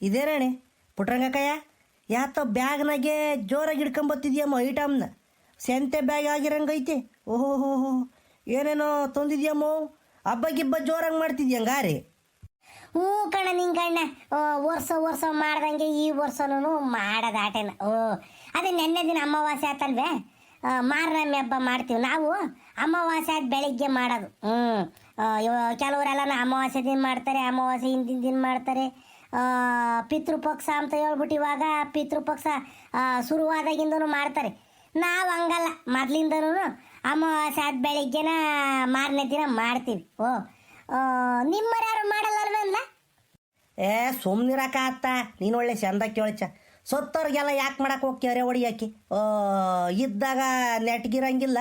ಇದೇನೇಣೆ ಪುಟ್ರಂಗಕ್ಕಯ್ಯ ಯಾತ ಬ್ಯಾಗ್ನಾಗೆ ಜೋರಾಗಿ ಹಿಡ್ಕೊಂಬತ್ತಿದ್ಯಮ್ಮ ಐಟಮ್ನ ಸೆಂತೆ ಬ್ಯಾಗ್ ಆಗಿರಂಗೈತಿ. ಓಹೋ ಹೋ ಏನೇನೋ ತಂದಿದ್ಯಮ್ಮೋ? ಹಬ್ಬ ಗಿಬ್ಬ ಜೋರಾಗಿ ಮಾಡ್ತಿದ್ಯಂಗಾರಿ. ಹ್ಞೂ ಕಣ ನಿಂಗಣ್ಣ ಓ, ವರ್ಷ ವರ್ಷ ಮಾಡ್ದಂಗೆ ಈ ವರ್ಷನೂ ಮಾಡೋದು ಆಟನ ಓ ಅದೇ ನೆನ್ನೆ ದಿನ ಅಮಾವಾಸ್ಯೆ ಆತಲ್ವೇ? ಮಾರನಮ್ಮಿ ಮಾರ್ನಮಿ ಹಬ್ಬ ಮಾಡ್ತೀವಿ ನಾವು. ಅಮಾವಾಸ್ಯೆ ಆದ ಬೆಳಿಗ್ಗೆ ಮಾಡೋದು. ಹ್ಞೂ. ಕೆಲವರೆಲ್ಲ ಅಮಾವಾಸ್ಯೆ ದಿನ ಮಾಡ್ತಾರೆ ಅಮಾವಾಸ್ಯೆ ಹಿಂದಿನ ದಿನ ಮಾಡ್ತಾರೆ. ಪಿತೃಪಕ್ಷ ಅಂತ ಹೇಳ್ಬಿಟ್ಟು ಇವಾಗ ಪಿತೃಪಕ್ಷ ಶುರುವಾದಾಗಿಂದನೂ ಮಾಡ್ತಾರೆ. ನಾವು ಹಂಗಲ್ಲ. ಮೊದಲಿಂದನೂ ಅಮಾವಾಸ್ಯ ಆದ ಬೆಳಿಗ್ಗೆನ ಮಾರನೇ ದಿನ ಮಾಡ್ತೀವಿ. ಓ ನಿಮ್ಮರ್ಯಾರು ಮಾಡಲ್ಲ ಅಲ್ವಲ್ಲ ಏ ಸುಮ್ಮನಿರಕ ಅತ್ತ. ನೀನು ಒಳ್ಳೆ ಚಂದ ಕೇಳಚ. ಸತ್ತವ್ರಿಗೆಲ್ಲ ಯಾಕೆ ಮಾಡಕ್ಕೆ ಹೋಗ್ತೀವ್ರೆ ಹೊಡಿಯಾಕಿ ಇದ್ದಾಗ ನೆಟ್ಗಿರಂಗಿಲ್ಲ.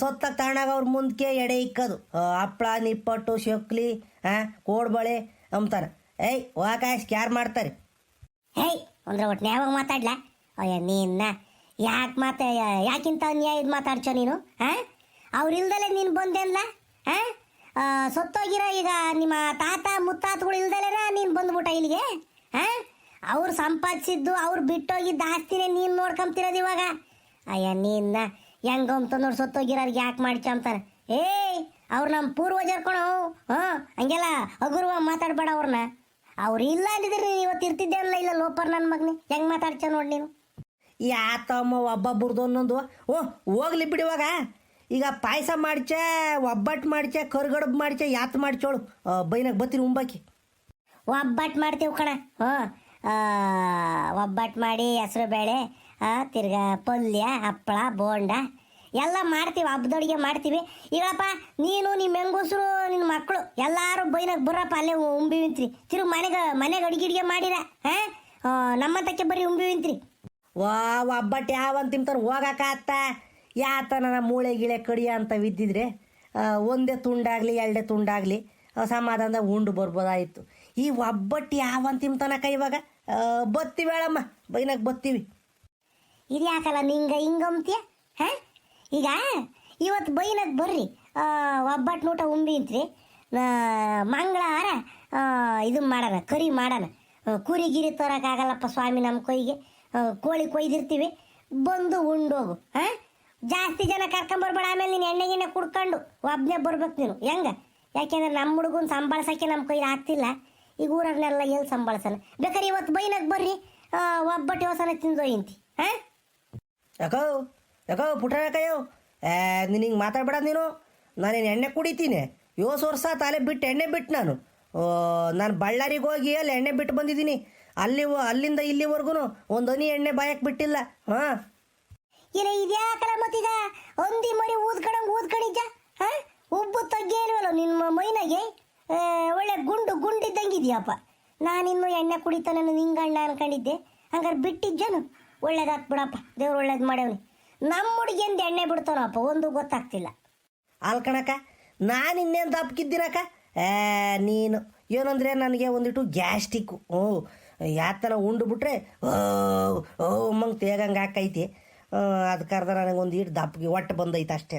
ಸೊತ್ತ ತಗೊಂಡಾಗ ಅವ್ರ ಮುಂದಕ್ಕೆ ಎಡೆ ಇಕ್ಕದು. ಹಪ್ಪಳ ನಿಪ್ಪಟ್ಟು, ಶಕ್ಲಿ ಹಾಂ ಕೋಡ್ಬಳೆ ಅಂತಾನೆ ಏಯ್ ವಾಕಾಶ್ ಕ್ಯಾರ್ ಮಾಡ್ತಾರೆ? ಏಯ್ ಅಂದ್ರೆ ಒಟ್ಟು ಯಾವಾಗ ಮಾತಾಡ್ಲ? ಅಯ್ಯ, ನೀನ್ನ ಯಾಕೆ ಮಾತಾ, ಯಾಕಿಂತ ಅನ್ಯಾಯ ಇದು ಮಾತಾಡ್ಚೋ ನೀನು ಹಾಂ ಅವ್ರಿಲ್ದಲೆ ನೀನು ಬಂದೆಲ್ಲ ಹಾಂ ಸತ್ತೋಗಿರೋ ಈಗ ನಿಮ್ಮ ತಾತ ಮುತ್ತಾತಗಳು ಇಲ್ದಲೆನ ನೀನು ಬಂದ್ಬಿಟ್ಟ ಇಲ್ಲಿಗೆ ಹಾಂ ಅವ್ರು ಸಂಪಾದಿಸಿದ್ದು, ಅವ್ರು ಬಿಟ್ಟೋಗಿದ್ದ ಆಸ್ತಿನೇ ನೀನು ನೋಡ್ಕೊಂತಿರೋದು ಇವಾಗ. ಅಯ್ಯ, ನೀನ್ನ ಹೆಂಗಂತ ನೋಡಿ ಸತ್ತೋಗಿರೋರ್ಗೆ ಯಾಕೆ ಮಾಡ್ಚ ಅಂತಾನೆ ಏಯ್, ಅವ್ರು ನಮ್ಮ ಪೂರ್ವಜರು ಕಣೋ, ಹಾಂ? ಹಂಗೆಲ್ಲ ಅಗುರ್ವ ಮಾತಾಡ್ಬೇಡ ಅವ್ರನ್ನ ಅವ್ರು ಇಲ್ಲ ಅಂದಿದ್ರೆ ಇವತ್ತು ಇರ್ತಿದ್ದೆ ಅಲ್ಲ ಇಲ್ಲ ಲೋಪರ್ ನನ್ನ ಮಗನೇ. ಹೆಂಗ್ ಮಾತಾಡ್ತೀಯ ನೋಡಿ ನೀನು? ಯಾತಮ್ಮ ಒಬ್ಬೊಬ್ರದ್ದು ಒಂದೊಂದು ಓ ಹೋಗ್ಲಿ ಬಿಡಿವಾಗ ಈಗ ಪಾಯಸ ಮಾಡ್ಚೆ ಒಬ್ಬಟ್ಟು ಮಾಡ್ಚೆ ಕರ್ಗಡಬ್ ಮಾಡ್ಚೆ ಯಾತ್ ಮಾಡ್ಚೋಳು ಬೈನಾಗ ಬತ್ತೀನಿ ಉಂಬಾಕಿ ಒಬ್ಬಟ್ಟು ಮಾಡ್ತೀವಿ ಕಣ. ಹಾಂ ಒಬ್ಬಟ್ಟು ಮಾಡಿ ಹೆಸರು ಬೇಳೆ ತಿರ್ಗಾ ಪಲ್ಯ ಹಪ್ಪಳ ಬೋಂಡ ಎಲ್ಲ ಮಾಡ್ತೀವಿ, ಹಬ್ಬದೊಳಗೆ ಮಾಡ್ತೀವಿ. ಈಗಪ್ಪ ನೀನು ನಿಮ್ಮ ಹೆಂಗಸರು ನಿನ್ನ ಮಕ್ಕಳು ಎಲ್ಲರೂ ಬೈನಾಗ ಬರ್ರಪ್ಪ, ಅಲ್ಲೇ ಉಂಬಿ ವಿಂತ್ರಿ ತಿರು ಮನೆಗೆ ಮನೆಗೆ ಅಡಿಗೆ ಅಡಿಗೆ ಮಾಡಿರ, ಹಾಂ? ನಮ್ಮಂತಕ್ಕೆ ಬರೀ ಉಂಬಿ ವಿಂತ್ರಿ ವಾ ಒಬ್ಬಟ್ಟು ಯಾವಂತ ತಿಂತಾರೆ ಹೋಗಕ್ಕಾತ್ತ ಯಾತನ ಮೂಳೆ ಗಿಳೆ ಕಡಿಯ ಅಂತ ಬಿದ್ದಿದ್ರೆ ಒಂದೇ ತುಂಡಾಗಲಿ, ಎರಡೇ ತುಂಡಾಗಲಿ ಸಮಾಧಾನದಾಗ ಉಂಡು ಬರ್ಬೋದಾಯಿತು. ಈ ಒಬ್ಬಟ್ಟು ಯಾವಂತ ತಿಂತಾನಕ್ಕ ಇವಾಗ? ಬತ್ತೀವಿ ಹೇಳಮ್ಮ ಬೈನಾಗ ಬತ್ತೀವಿ. ಇದು ಯಾಕಲ್ಲ ನಿಂಗೆ ಹಿಂಗಂತೀಯ ಹಾಂ? ಈಗ ಇವತ್ತು ಬೈನಾಗ ಬರ್ರಿ. ಒಬ್ಬಟ್ಟು ಊಟ ಇದ್ರಿ ಮಂಗಳವಾರ ಇದು ಮಾಡೋಣ, ಕರಿ ಮಾಡೋಣ. ಕುರಿ ಗಿರಿ ತರೋಕ್ಕಾಗಲ್ಲಪ್ಪ ಸ್ವಾಮಿ ನಮ್ಮ ಕೊಯ್ಗೆ. ಕೋಳಿ ಕೊಯ್ದಿರ್ತೀವಿ. ಬಂದು ಉಂಡೋಗು ಹಾಂ ಜಾಸ್ತಿ ಜನ ಕರ್ಕೊಂಬರ್ಬೇಡ ಆಮೇಲೆ ನೀನು ಎಣ್ಣೆ ಗಿಣ್ಣೆ ಕುಡ್ಕೊಂಡು ಒಬ್ಬನೇ ಬರ್ಬೇಕು ನೀನು. ಹೆಂಗೆ? ಯಾಕೆಂದ್ರೆ ನಮ್ಮ ಹುಡುಗನ ಸಂಭಾಳ್ಸೋಕ್ಕೆ ನಮ್ಮ ಕೈಲಿ ಆಗ್ತಿಲ್ಲ. ಈಗ ಊರನ್ನೆಲ್ಲ ಎಲ್ಲಿ ಸಂಭಾಳ್ಸಲ್ಲ ಬೇಕಾದ್ರೆ ಇವತ್ತು ಬೈನಾಗ ಬರ್ರಿ. ಒಬ್ಬಟ್ಟು ಹೊಸನ ತಿಂದೋಯಿಂತಿ ಹಾಂ ಯಾಕೋ? ಯಾಕೋ ಪುಟ್ರಕಯ್ಯೋ ಏ ನೀನು ಹಿಂಗೆ ಮಾತಾಡ್ಬೇಡ ನೀನು. ನಾನೇನು ಎಣ್ಣೆ ಕುಡಿತೀನಿ. ಯೋಸ್ ವರ್ಷ ತಲೆ ಬಿಟ್ಟು ಎಣ್ಣೆ ಬಿಟ್ಟು ನಾನು. ನಾನು ಬಳ್ಳಾರಿಗೆ ಹೋಗಿ ಅಲ್ಲಿ ಎಣ್ಣೆ ಬಿಟ್ಟು ಬಂದಿದ್ದೀನಿ. ಅಲ್ಲಿ ಅಲ್ಲಿಂದ ಇಲ್ಲಿವರೆಗೂ ಒಂದು ಹನಿ ಎಣ್ಣೆ ಬಾಯಕ್ಕೆ ಬಿಟ್ಟಿಲ್ಲ. ಹಾಂ? ಇಲ್ಲ ಇದ್ಯಾಕಲ ಮತ್ತೀಗ? ಒಂದಿ ಮರಿ ಊದ್ಕಣಂಗ್ ಊದ್ಕಡಿದ್ದ ಹಾಂ? ಉಬ್ಬು ತಗ್ಗೇಲ್ವಲ್ಲ ನಿಮ್ಮ ಮೈನಾಗೆ? ಆ, ಒಳ್ಳೆ ಗುಂಡು ಗುಂಡಿದ್ದಂಗಿದ್ಯಪ್ಪ ನಾನಿನ್ನು ಎಣ್ಣೆ ಕುಡಿತಾನೆ ನಿಂಗಣ್ಣ ಅನ್ಕೊಂಡಿದ್ದೆ. ಹಂಗಾರೆ ಬಿಟ್ಟಿದ್ದೇನು ಒಳ್ಳೇದಾಗ್ಬಿಡಪ್ಪ. ದೇವ್ರು ಒಳ್ಳೇದು ಮಾಡ್ಯವನಿ ನಮ್ಮ ಹುಡುಗಿಯಿಂದ ಎಣ್ಣೆ ಬಿಡ್ತಾನಪ್ಪ ಒಂದು ಗೊತ್ತಾಗ್ತಿಲ್ಲ. ಅಲ್ಕಣಕ್ಕ ನಾನು ಇನ್ನೇನು ತಪ್ಪಿದ್ದೀನಕ್ಕ ಏ ನೀನು. ಏನಂದ್ರೆ ನನಗೆ ಒಂದಿಟ್ಟು ಗ್ಯಾಸ್ಟಿಕ್ಕು ಓ ಯಾತನ ಉಂಡು ಬಿಟ್ರೆ ಓ ಮಂಗ್ ತೇಗಂಗೆ ಹಾಕೈತಿ. ಅದಕ್ಕರ್ಧ ನನಗೆ ಒಂದು ಇಟ್ಟು ದಪ್ಪಗೆ ಒಟ್ಟು ಬಂದೈತೆ ಅಷ್ಟೇ.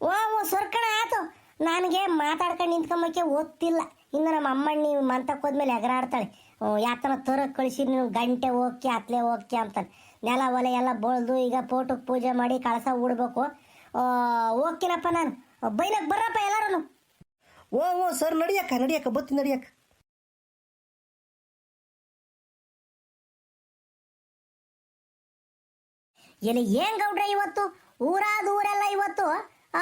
ಓ ಓ ಸರ್ಕಣ ಆತು. ನನಗೆ ಮಾತಾಡ್ಕೊಂಡು ನಿಂತ್ಕೊಂಬಕ್ಕೆ ಓದ್ತಿಲ್ಲ. ಇನ್ನು ನಮ್ಮ ಅಮ್ಮಣ್ಣ ನೀವು ಮಂತಕ್ಕೆ ಹೋದ್ಮೇಲೆ ಎಗರಾಡ್ತಾಳೆ. ಯಾತನ ತರಕ್ಕೆ ಕಳಿಸಿ ನೀವು ಗಂಟೆ ಹೋಗ್ಕೆ ಅತ್ಲೆ ಹೋಗ್ಕೆ ಅಂತಾನೆ. ನೆಲ ಒಲೆ ಎಲ್ಲ ಬಳ್ದು ಈಗ ಪೋಟಕ್ಕೆ ಪೂಜೆ ಮಾಡಿ ಕಳಸ ಉಡ್ಬೇಕು ಹೋಗ್ತೀನಪ್ಪ ನಾನು. ಬೈನಕ್ಕೆ ಬರ್ರಪ್ಪ ಎಲ್ಲರೂ ಓ ಓ ಸರ್ ನಡಿಯಕ್ಕ ನಡಿಯಕ್ಕ ಬತ್ತಿ ನಡಿಯಕ್ಕ ಎಲ್ಲಿ ಏನ್ ಗೌಡ್ರ ಇವತ್ತು? ಊರಾದ ಊರೆಲ್ಲ ಇವತ್ತು ಆ,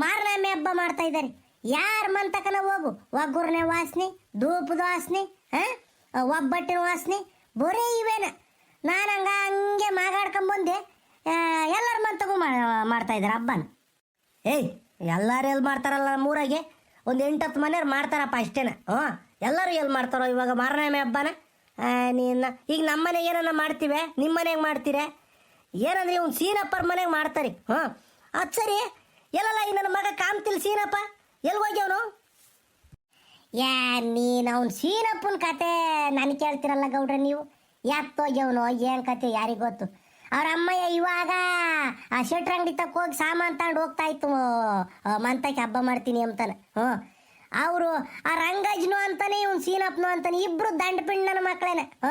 ಮಾರನಾಮೆ ಹಬ್ಬ ಮಾಡ್ತಾ ಇದ್ದಾರೆ. ಯಾರ ಮಂತಕನ ಹೋಗು? ಒಗ್ಗುರ್ನೆ ವಾಸನೆ ಧೂಪದ ವಾಸನೆ ಹ? ಒಬ್ಬಟ್ಟಿನ ವಾಸನೆ ಬರೀ ಇವೇನ ನಾನು ಹಂಗ ಹಂಗೆ ಮಾಗಾಡ್ಕೊಂಡ್ ಬಂದೆ ಎಲ್ಲರ ಮಂತಗೂ ಮಾ- ಮಾಡ್ತಾ ಇದ್ದಾರೆ ಹಬ್ಬನ. ಏಯ್, ಎಲ್ಲರೂ ಎಲ್ಲಿ ಮಾಡ್ತಾರಲ್ಲ ನಮ್ಮ ಊರಾಗೆ? ಒಂದು ಎಂಟತ್ತು ಮನೆಯವ್ರು ಮಾಡ್ತಾರಪ್ಪ ಅಷ್ಟೇನ. ಹ್ಞೂ, ಎಲ್ಲರೂ ಎಲ್ಲಿ ಮಾಡ್ತಾರೋ ಇವಾಗ ಮಾರನೇಮೆ ಹಬ್ಬನ? ನೀನು ಈಗ ನಮ್ಮ ಮನೆಗೆ ಏನನ್ನ ಮಾಡ್ತೀವಿ? ನಿಮ್ಮ ಮನೆಗೆ ಮಾಡ್ತೀರ? ಏನಂದ್ರೆ ಇವ್ನು ಸೀನಪ್ಪರ ಮನೆಗೆ ಮಾಡ್ತಾರೆ. ಹ್ಞೂ, ಅದು ಸರಿ. ಎಲ್ಲಲ್ಲ, ಈ ನನ್ನ ಮಗ ಕಾಮ್ತಿಲ್ ಸೀನಪ್ಪ? ಎಲ್ಲಿ ಹೋಗ್ಯವನು ಯಾ, ನೀನು ಅವ್ನು ಸೀನಪ್ಪನ ಕತೆ ನಾನು ಕೇಳ್ತಿರಲ್ಲ ಗೌಡ್ರ ನೀವು. ಯಾಕೋಗ್ಯವನು ಏನು ಕತೆ? ಯಾರಿಗೆ ಗೊತ್ತು? ಅವ್ರ ಅಮ್ಮಯ್ಯ, ಇವಾಗ ಆ ಶೆಟ್ರ್ ಅಂಗಡಿ ತಕ್ಕ ಹೋಗಿ ಸಾಮಾನು ತಗೊಂಡು ಹೋಗ್ತಾ ಇತ್ತು. ಮಂತಕ್ಕೆ ಹಬ್ಬ ಮಾಡ್ತೀನಿ ಅಂತಾನೆ. ಹ್ಞೂ ಅವರು ಆ ರಂಗಜ್ನು ಅಂತಾನೆ, ಇವ್ನು ಸೀನಪ್ಪನು ಅಂತಾನೆ, ಇಬ್ರು ದಂಡ ಪಿಂಡನ ಮಕ್ಕಳೇನೆ ಹ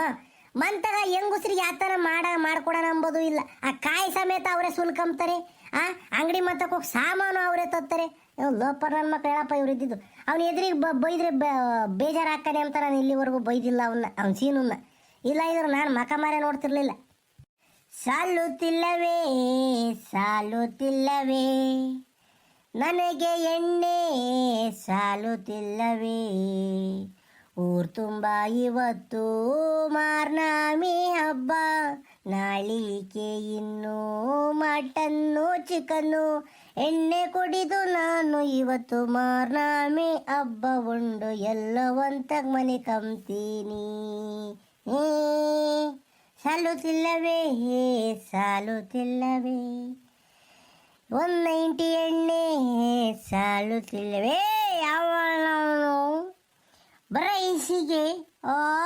ಮಂತಾಗ ಹೆಂಗುಸ್ರಿಗೆ ಥರ ಮಾಡ, ಮಾಡ್ಕೊಡೋಣ ಅಂಬೋದು ಇಲ್ಲ. ಆ ಕಾಯಿ ಸಮೇತ ಅವರೇ ಸುಲ್ಕಂಬ್ತಾರೆ ಆ, ಅಂಗಡಿ ಮತ್ತಕ್ಕೆ ಹೋಗಿ ಸಾಮಾನು ಅವರೇ ತೊತ್ತಾರೆ ಲೋಪರ್ ನನ್ನ ಮಕ್ಳು ಹೇಳಪ್ಪ ಇವ್ರು ಇದ್ದಿದ್ದು. ಅವ್ನ ಎದುರಿಗೆ ಬ, ಬೈದ್ರೆ ಬೇಜಾರು ಹಾಕ್ತಾನೆ ಅಂತ ನಾನು ಇಲ್ಲಿವರೆಗೂ ಬೈದಿಲ್ಲ ಅವನ್ನ ಅವ್ನ ಸೀನನ್ನ. ಇಲ್ಲ ಇದ್ರೆ ನಾನು ಮಕ ಮಾರೇ ನೋಡ್ತಿರ್ಲಿಲ್ಲ. ಸಾಲುತ್ತಿಲ್ಲವೇ ಸಾಲುತ್ತಿಲ್ಲವೇ. ನನಗೆ ಎಣ್ಣೆ, ಸಾಲುತ್ತಿಲ್ಲವೇ. ಊರ್ ತುಂಬ ಇವತ್ತು ಮಾರ್ನಾಮಿ ಹಬ್ಬ. ನಾಳಿಕೆ ಇನ್ನು ಮಟನ್ನು, ಚಿಕನ್ನು, ಎಣ್ಣೆ ಕುಡಿದು ನಾನು ಇವತ್ತು ಮಾರ್ನಾಮಿ ಹಬ್ಬ ಉಂಡು. ಎಲ್ಲವಂತ ಮನೆ ಕಂತೀನಿ. ಸಾಲುತ್ತಿಲ್ಲವೇ ಹೇ ಸಾಲುತ್ತಿಲ್ಲವೇ ಒನ್ ನೈಂಟಿ ಎಣ್ಣೆ ಸಾಲುತ್ತಿಲ್ಲವೇ ಯಾವನು ಬರೈಸಿಗೆ ಆ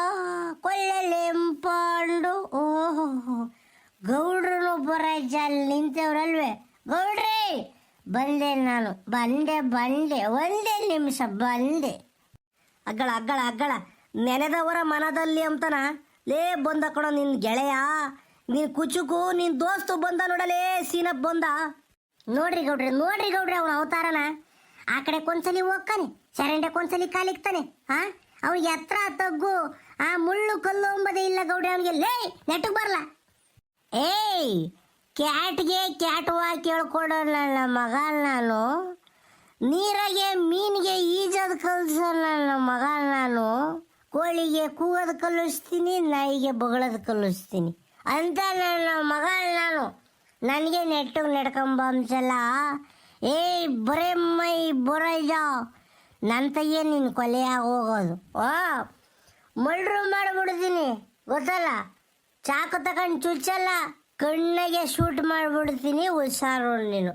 ಕೊಳ್ಳಲೆಂಪಾಂಡು ಓಹೋ ಗೌಡ್ರನು ಜಾಲಿ ನಿಂತವ್ರಲ್ವೇ. ಗೌಡ್ರೇ, ಬಂದೆ ನಾನು. ಬಂದೆ ಬಂದೆ. ಒಂದೇ ನಿಮಿಷ, ಬಂದೆ. ಅಗ್ಗಳ ಅಗ್ಗಳ ಅಗ್ಗಳ. ನೆನೆದವರ ಮನದಲ್ಲಿ ಅಂತನ ಲೇ, ಬಂದ ಕಣೋ ನಿನ್ ಗೆಳೆಯ. ನೀನ್ ಕುಚುಕು, ನಿನ್ ದೋಸ್ತು ಬಂದ ನೋಡಲೇ ಸೀನಪ್ ಬಂದ. ನೋಡ್ರಿ ಗೌಡ್ರಿ ನೋಡ್ರಿ ಗೌಡ್ರಿ ಅವನ ಅವತಾರನ. ಆ ಕಡೆ ಕೊಂದ್ಸಲಿ ಹೋಗ್ತಾನೆ, ಚರಂಡೆ ಕೊಂದ್ಸಲಿ ಕಾಲಿಕ್ತಾನೆ ಹಾ ಅವ್ನಿಗೆ ಎತ್ತರ ತಗ್ಗು, ಆ ಮುಳ್ಳು ಕಲ್ಲು ಅಂಬದೇ ಇಲ್ಲ ಗೌಡ್ರಿ ಅವನಿಗೆ. ಲೇ, ನೆಟ್ಟಗ್ ಬರಲ್ಲ ಏಯ್, ಕ್ಯಾಟ್ಗೆ ಕ್ಯಾಟ್ ವಾ ನನ್ನ ಮಗ ನಾನು. ನೀರಾಗೆ ಮೀನಿಗೆ ಈಜದ್ ಕಲ್ಸಲ್ಲ ನನ್ನ ಮಗ ನಾನು. ಕೋಳಿಗೆ ಕೂಗೋದು ಕಲಿಸ್ತೀನಿ, ನಾಯಿಗೆ ಬಗಳೋದು ಕಲಿಸ್ತೀನಿ. ಅಂತ ನನ್ನ ಮಗ ನಾನು. ನನಗೆ ನೆಟ್ಟಿಗೆ ನಡ್ಕೊಂಬ ಅಂಸಲ್ಲ ಏಯ್, ಬರೇ ಮೈ ನನ್ನ ತಯ್ಯ ನಿನ್ನ ಕೊಲೆಯಾಗಿ ಹೋಗೋದು. ಓ ಮಳ್ರು ಮಾಡಿಬಿಡ್ತೀನಿ. ಗೊತ್ತಲ್ಲ? ಚಾಕು ತಗೊಂಡು ಚುಚ್ಚಲ್ಲ. ಕಣ್ಣಿಗೆ ಶೂಟ್ ಮಾಡಿಬಿಡ್ತೀನಿ ಹುಷಾರು ನೀನು.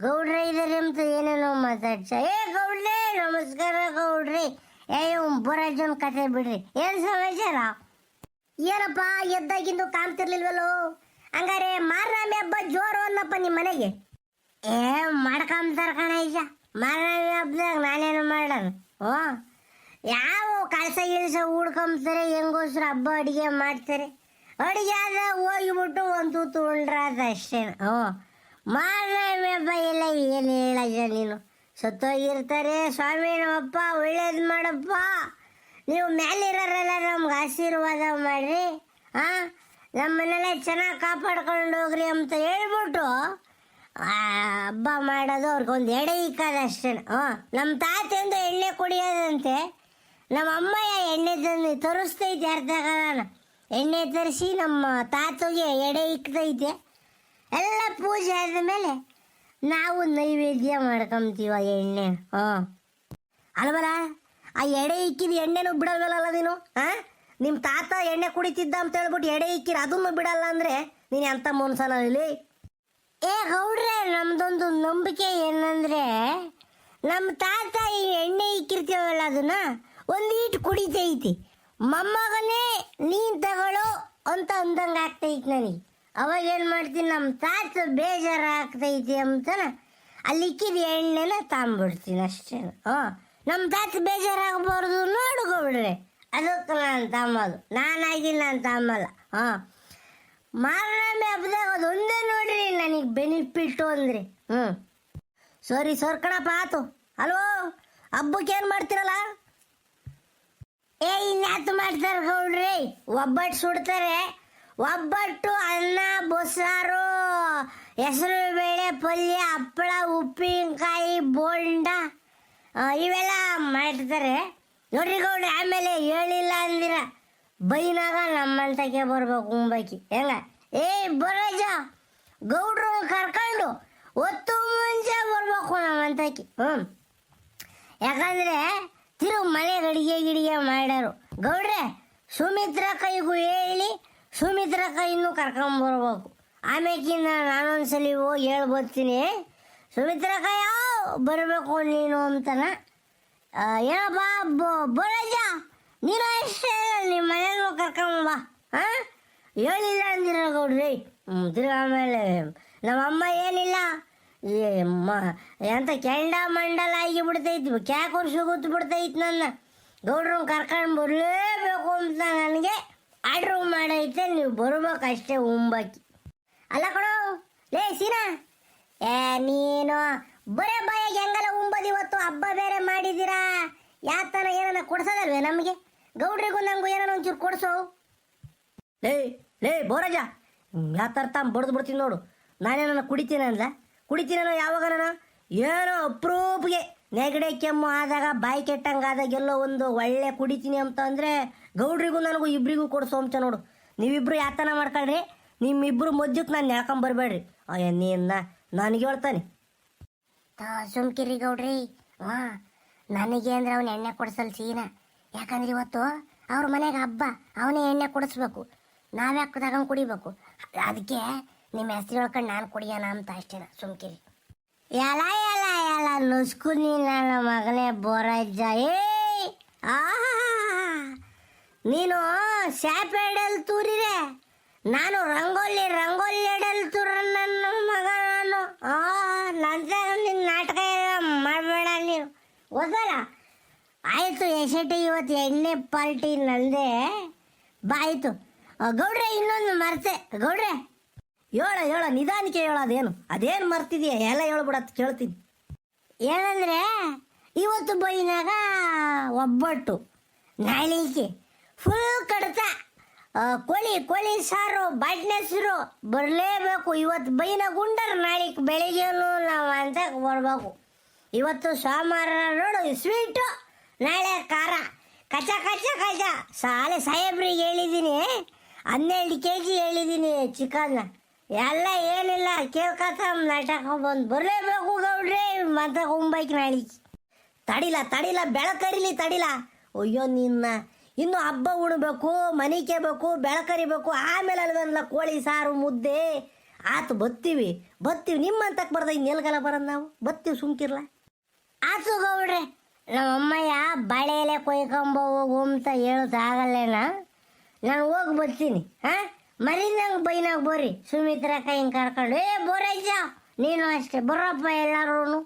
ಗೌಡ್ರೆ ಇದಾರೆ ಅಂತ ಏನೇನೋ ಮಾತಾಡ್ಸ. ಏ ಗೌಡ್ರೆ, ನಮಸ್ಕಾರ ಗೌಡ್ರಿ. ಏ ಬುರಾಜನ್ ಕತೆ ಬಿಡ್ರಿ. ಏನ್ ಸಮಾಚಾರ ಏನಪ್ಪ, ಎದ್ದಾಗಿಂದು ಕಾಣ್ತಿರ್ಲಿಲ್ವಲ್ಲೋ? ಹಂಗಾರೆ ಮಾರನಾಮಿ ಹಬ್ಬ ಜೋರು ಅನ್ನಪ್ಪ ನಿಮ್ಮ ಮನೆಗೆ. ಏ ಮಾಡ್ಕೊಂತಾರ ಕಣ ಈಜ ಮಾರನಾಮಿ ಹಬ್ಬದಾಗ ನಾನೇನು ಮಾಡೋದು ಓ ಯಾವ ಕಳಸ ಗಿಳಸ ಉಡ್ಕೊಂಬ್ತಾರೆ ಹೆಂಗೋಸ್ರು ಹಬ್ಬ ಅಡಿಗೆ ಮಾಡ್ತಾರೆ? ಅಡಿಗೆ ಆದ ಹೋಗಿಬಿಟ್ಟು ಒಂದು ತೂತು ಉಂಡ್ರಾದ ಅಷ್ಟೇ ಓ ಮಾರನಾಮಿ ಹಬ್ಬ ಇಲ್ಲ ಏನು ಹೇಳಜ್ಜ ನೀನು? ಸತ್ತೋಗಿರ್ತಾರೆ. ಸ್ವಾಮಿ, ನಮ್ಮಪ್ಪ ಒಳ್ಳೇದು ಮಾಡಪ್ಪ. ನೀವು ಮೇಲಿರೋರೆಲ್ಲ ನಮ್ಗೆ ಆಶೀರ್ವಾದ ಮಾಡಿರಿ. ಆ, ನಮ್ಮನೆಲ್ಲ ಚೆನ್ನಾಗಿ ಕಾಪಾಡ್ಕೊಂಡು ಹೋಗ್ರಿ ಅಂತ ಹೇಳ್ಬಿಟ್ಟು ಹಬ್ಬ ಮಾಡೋದು ಅವ್ರಿಗೊಂದು ಎಡೆ ಇಕ್ಕದ ಅಷ್ಟೇ. ಹ್ಞೂ ನಮ್ಮ ತಾತೆಂದು ಎಣ್ಣೆ ಕುಡಿಯೋದಂತೆ. ನಮ್ಮ ಅಮ್ಮಯ್ಯ ಎಣ್ಣೆ ತಂದು ತರಿಸ್ತೈತೆ ಅರ್ಧಗಾಲ ಎಣ್ಣೆ ತರಿಸಿ ನಮ್ಮ ತಾತಗೆ ಎಡೆ ಇಕ್ತೈತೆ. ಎಲ್ಲ ಪೂಜೆ ಆದಮೇಲೆ ನಾವು ನೈವೇದ್ಯ ಮಾಡ್ಕೊಂತೀವ ಎಣ್ಣೆ. ಹ್ಞೂ ಅಲ್ವಲ್ಲ? ಆ ಎಡೆ ಇಕ್ಕಿದ ಎಣ್ಣೆನೂ ಬಿಡಲ್ವಲ್ಲ ನೀನು? ಆ ನಿಮ್ ತಾತ ಎಣ್ಣೆ ಕುಡಿತಿದ್ದ ಅಂತ ಹೇಳ್ಬಿಟ್ಟು ಎಡೆ ಇಕ್ಕಿರ ಅದನ್ನು ಬಿಡಲ್ಲ ಅಂದ್ರೆ ನೀನ್ ಎಂತ ಮನ್ಸನ ಇಲ್ಲಿ? ಏ ಹೌಡ್ರೆ ನಮ್ದೊಂದು ನಂಬಿಕೆ ಏನಂದ್ರೆ ನಮ್ಮ ತಾತ ಈ ಎಣ್ಣೆ ಇಕ್ಕಿರ್ತೀವಲ್ಲ ಅದನ್ನ ಒಂದೀಟ್ ಕುಡಿತೈತಿ. ಮೊಮ್ಮಗನೇ ನೀನ್ ತಗೊಳ್ಳೋ ಅಂತ ಅಂದಂಗೆ ಆಗ್ತೈತಿ ನನಗೆ. ಅವಾಗ ಏನು ಮಾಡ್ತೀನಿ ನಮ್ಮ ತಾತ ಬೇಜಾರು ಆಗ್ತೈತಿ ಅಂತನ, ಅಲ್ಲಿ ಇಕ್ಕಿದ ಎಣ್ಣೆನ ತಾಂಬಿಡ್ತೀನಿ ಅಷ್ಟೇ. ಹ್ಞೂ ನಮ್ಮ ತಾತ ಬೇಜಾರಾಗಬಾರ್ದು ನೋಡ್ಕೊಬಿಡ್ರಿ ಅದಕ್ಕೆ ನಾನು ತಾಂಬೋದು. ನಾನಾಗಿ ನಾನು ತಾಂಬಲ್ಲ. ಹಾಂ. ಮಾರನಾಮಿ ಹಬ್ಬದಾಗ ಒಂದೇ ನೋಡ್ರಿ, ನನಗೆ ಬೆನಿಫಿಟ್ಟು ಅಂದ್ರಿ. ಹ್ಞೂ ಸರಿ ಕಣಪ್ಪ, ಆತು. ಹಲೋ, ಹಬ್ಬಕ್ಕೆ ಏನು ಮಾಡ್ತಿರಲ್ಲ? ಏ, ಇನ್ಯಾತು ಮಾಡ್ತಾರೆ ಗೌಡ್ರಿ? ಒಬ್ಬಟ್ಟು ಸುಡ್ತಾರೆ. ಒಬ್ಬಟ್ಟು ಅನ್ನ, ಬಸ್ಸಾರು, ಹೆಸರು ಬೇಳೆ, ಪಲ್ಯ, ಹಪ್ಪಳ, ಉಪ್ಪಿನಕಾಯಿ, ಬೋಂಡ ಇವೆಲ್ಲ ಮಾಡ್ತಾರೆ ನೋಡ್ರಿ ಗೌಡ್ರಿ, ಆಮೇಲೆ ಹೇಳಿಲ್ಲ ಅಂದಿರ, ಬೈನಾಗ ನಮ್ಮಂತಕ್ಕೆ ಬರ್ಬೇಕು ಮುಂಬೈಕಿ. ಹೆಂಗ? ಏ, ಬರೋಜ, ಗೌಡ್ರು ಕರ್ಕೊಂಡು ಒತ್ತು ಮುಂಚೆ ಬರ್ಬೇಕು ನಮ್ಮಂತಕ್ಕೆ. ಹ್ಞೂ ಯಾಕಂದ್ರೆ ತಿರು ಮನೆಗೆ ಅಡಿಗೆ ಗಿಡಿಗೆ ಮಾಡ್ಯಾರು. ಗೌಡ್ರೆ, ಸುಮಿತ್ರ ಕೈಗೂ ಹೇಳಿ ಸುಮಿತ್ರ ಕೈಯನ್ನು ಕರ್ಕೊಂಬರ್ಬೇಕು. ಆಮೇಕಿಂದ ನಾನೊಂದ್ಸಲಿ ಹೋಗಿ ಹೇಳ್ಬರ್ತೀನಿ ಸುಮಿತ್ರ ಕೈ ಬರಬೇಕು ನೀನು ಅಂತನ. ಏನಪ್ಪ, ಬ- ಬರಜ್ಜ ನೀನು ಅಷ್ಟೇ ನಿಮ್ಮ ಮನೆಯಲ್ಲೂ ಕರ್ಕೊಂಬ ಹಾಂ ಹೇಳಿಲ್ಲ ಅಂದಿರ ಗೌಡ್ರಿ ತಿರ್ಗಿ ಆಮೇಲೆ ನಮ್ಮಮ್ಮ ಏನಿಲ್ಲ ಎಂತ ಕೆಂಡ ಮಂಡಲ ಆಗಿ ಬಿಡ್ತೈತಿ ಕ್ಯಾಕ್ ವರ್ಷ ಗೊತ್ತು ಬಿಡ್ತೈತಿ ನನ್ನ. ಗೌಡ್ರನ್ನ ಕರ್ಕೊಂಡು ಬರಲೇಬೇಕು ಅಂತ ನನಗೆ ಆರ್ಡ್ರ್ ಮಾಡೈತೆ ನೀವು ಬರ್ಬೇಕಷ್ಟೇ ಉಂಬಾಕಿ ಅಲ್ಲ ಕೊಡು ಲೇ ಸೀನಾ. ಏ, ನೀನು ಬರೇ ಬಾಯ ಹೆಂಗಲ್ಲ ಉಂಬದು ಇವತ್ತು ಹಬ್ಬ ಬೇರೆ ಮಾಡಿದ್ದೀರಾ? ಯಾತನ ಏನನ್ನ ಕೊಡ್ಸೋದಲ್ವೇ ನಮಗೆ? ಗೌಡ್ರಿಗೂ ನಂಗೂ ಏನೋ ಒಂಚೂರು ಕೊಡ್ಸೋ? ಲೇ ಲೇ ಬೋರಜ ಯಾವ ಥರ ತಾಮ್ ಬಡ್ದು ಬಿಡ್ತೀನಿ ನೋಡು. ನಾನೇನ ಕುಡಿತೀನಲ್ಲ ಕುಡಿತೀನೋ ಯಾವಾಗ ನಾನು ಏನೋ ಅಪ್ರೂಪ್ಗೆ ನೆಗಡೆ ಕೆಮ್ಮು ಆದಾಗ ಬಾಯಿ ಕೆಟ್ಟಂಗೆ ಆದಾಗ ಎಲ್ಲೋ ಒಂದು ಒಳ್ಳೆ ಕುಡಿತೀನಿ ಅಂತ ಅಂದರೆ ಗೌಡ್ರಿಗೂ ನನಗೂ ಇಬ್ಬರಿಗೂ ಕೊಡು ಸೋಮಚ ನೋಡು. ನೀವಿಬ್ರು ಯಾತನ ಮಾಡ್ಕೊಳ್ರಿ, ನಿಮ್ಮಿಬ್ರು ಮಧ್ಯಕ್ಕೆ ನಾನು ಯಾಕಂಬರ್ಬೇಡ್ರಿ ಅಯ್ಯ ನೀನ್ನ ನನಗೆ ಹೇಳ್ತಾನೆ. ತಾ, ಸುಮ್ಕಿರಿ ಗೌಡ್ರಿ. ಹಾ ನನಗೆ ಅಂದ್ರೆ ಅವನ ಎಣ್ಣೆ ಕೊಡಿಸಲ್ ಸೀನ. ಯಾಕಂದ್ರೆ ಇವತ್ತು ಅವ್ರ ಮನೆಗೆ ಹಬ್ಬ, ಅವನೇ ಎಣ್ಣೆ ಕೊಡಿಸ್ಬೇಕು. ನಾವ್ಯಾಕೆ ತಗೊಂಡು ಕುಡಿಬೇಕು. ಅದಕ್ಕೆ ನಿಮ್ಮ ಹೆಸರು ಹೇಳ್ಕೊಂಡು ನಾನು ಕುಡಿಯೋಣ ಅಂತ ಅಷ್ಟೇನ ಸುಮ್ಕಿರಿ. ಎಲ್ಲ ಎಲ್ಲ ಎಲ್ಲ ನುಸ್ಕು ನೀ ನನ್ನ ಮಗನೇ, ಬೋರಜ್ಜ. ಏ ಆಹಾ ನೀನು ಶಾಪೇಡಲ್ ತೂರಿರೆ ನಾನು ರಂಗೋಲಿ ರಂಗೋಲಿ ಎಡಲ್ ತೂರ ನನ್ನ ಮಗ ನಾನು. ಆ ನಾಟಕ ನಿನ್ನ ನಾಟಕ ಮಾಡಬೇಡ ನೀನು. ಓದಲ್ಲ ಆಯಿತು, ಎಸೆಟಿ ಇವತ್ತು ಎಣ್ಣೆ ಪಾರ್ಟಿ ಬಾ, ಆಯಿತು. ಗೌಡ್ರೆ, ಇನ್ನೊಂದು ಮರ್ತೆ. ಗೌಡ್ರೆ, ಹೇಳ ಹೇಳ, ನಿಧಾನಕ್ಕೆ ಹೇಳ ಅದೇನು. ಅದೇನು ಮರ್ತಿದೀಯ? ಎಲ್ಲ ಹೇಳ್ಬಿಡತ್, ಕೇಳ್ತೀನಿ. ಏನಂದ್ರೆ, ಇವತ್ತು ಬೈನಾಗ ಒಬ್ಬಟ್ಟು ನಾಳಿಗೆ ಫುಲ್ ಕಡತ. ಕೋಳಿ ಕೋಳಿ ಸಾರು ಬಾಟ್ನೆಸ್ರು ಬರಲೇಬೇಕು. ಇವತ್ತು ಬೈನ ಗುಂಡರ್ ನಾಳೆಗೆ ಬೆಳಿಗ್ಗೆನು ನಾವು ಅಂತ ಬರಬೇಕು. ಇವತ್ತು ಸೋಮವಾರ ನೋಡು ಸ್ವೀಟು ನಾಳೆ ಖಾರ. ಕಚ ಕಚ ಕಚ. ಸಾಲೆ ಸಾಹೇಬ್ರಿಗೆ ಹೇಳಿದ್ದೀನಿ ಹನ್ನೆರಡು ಕೆ ಜಿ ಹೇಳಿದ್ದೀನಿ ಚಿಕನ್ನ. ಎಲ್ಲ ಏನಿಲ್ಲ ಕೇಳ್ಕತ್ತ ನಾಟಕ ಬಂದು ಬರಲೇಬೇಕು ಗೌಡ್ರಿ ಮತ್ತೆ ಹೊಂಬೈಕ್ ನಾಳೆ ತಡಿಲ ತಡಿಲ, ಬೆಳಕರಿಲಿ ತಡಿಲ. ಅಯ್ಯೋ ನಿನ್ನ ಇನ್ನು ಹಬ್ಬ ಉಣ್ಬೇಕು, ಮನೆ ಕೇಬೇಕು ಬೆಳಕರಿಬೇಕು ಆಮೇಲೆ ಅಲ್ವಲ್ಲ ಕೋಳಿ ಸಾರು, ಮುದ್ದೆ. ಆತು ಬತ್ತೀವಿ ಬತ್ತೀವಿ. ನಿಮ್ಮಂತಕ್ಕೆ ಬರ್ದ ಇನ್ನೆಲ್ಗಲ ಬರೋದು ನಾವು? ಬತ್ತೀವಿ ಸುಮ್ಕಿರ್ಲ. ಆತು ಗೌಡ್ರೆ, ನಮ್ಮಮ್ಮಯ್ಯ ಅಮ್ಮಯ್ಯ ಬಾಳೆ ಎಲೆ ಕೊಯ್ಕೊಂಬ ಹೋಗು ಅಂತ ಹೇಳೋದು ಆಗಲ್ಲೇನ ನಾನು ಹೋಗಿ ಬರ್ತೀನಿ, ಹಾಂ? ಮರಿದಂಗೆ ಬೈನಾಗ ಬರ್ರಿ. ಸುಮಿತ್ರ ಹಿಂಗೆ ಕರ್ಕೊಂಡು, ಏ ಬೋರೈಜ ನೀನು ಅಷ್ಟೇ, ಬರಪ್ಪ ಎಲ್ಲರೂ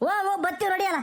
ಓ ಓ ಬತ್ತೀವಿ, ನೋಡಿಯಲ್ಲ.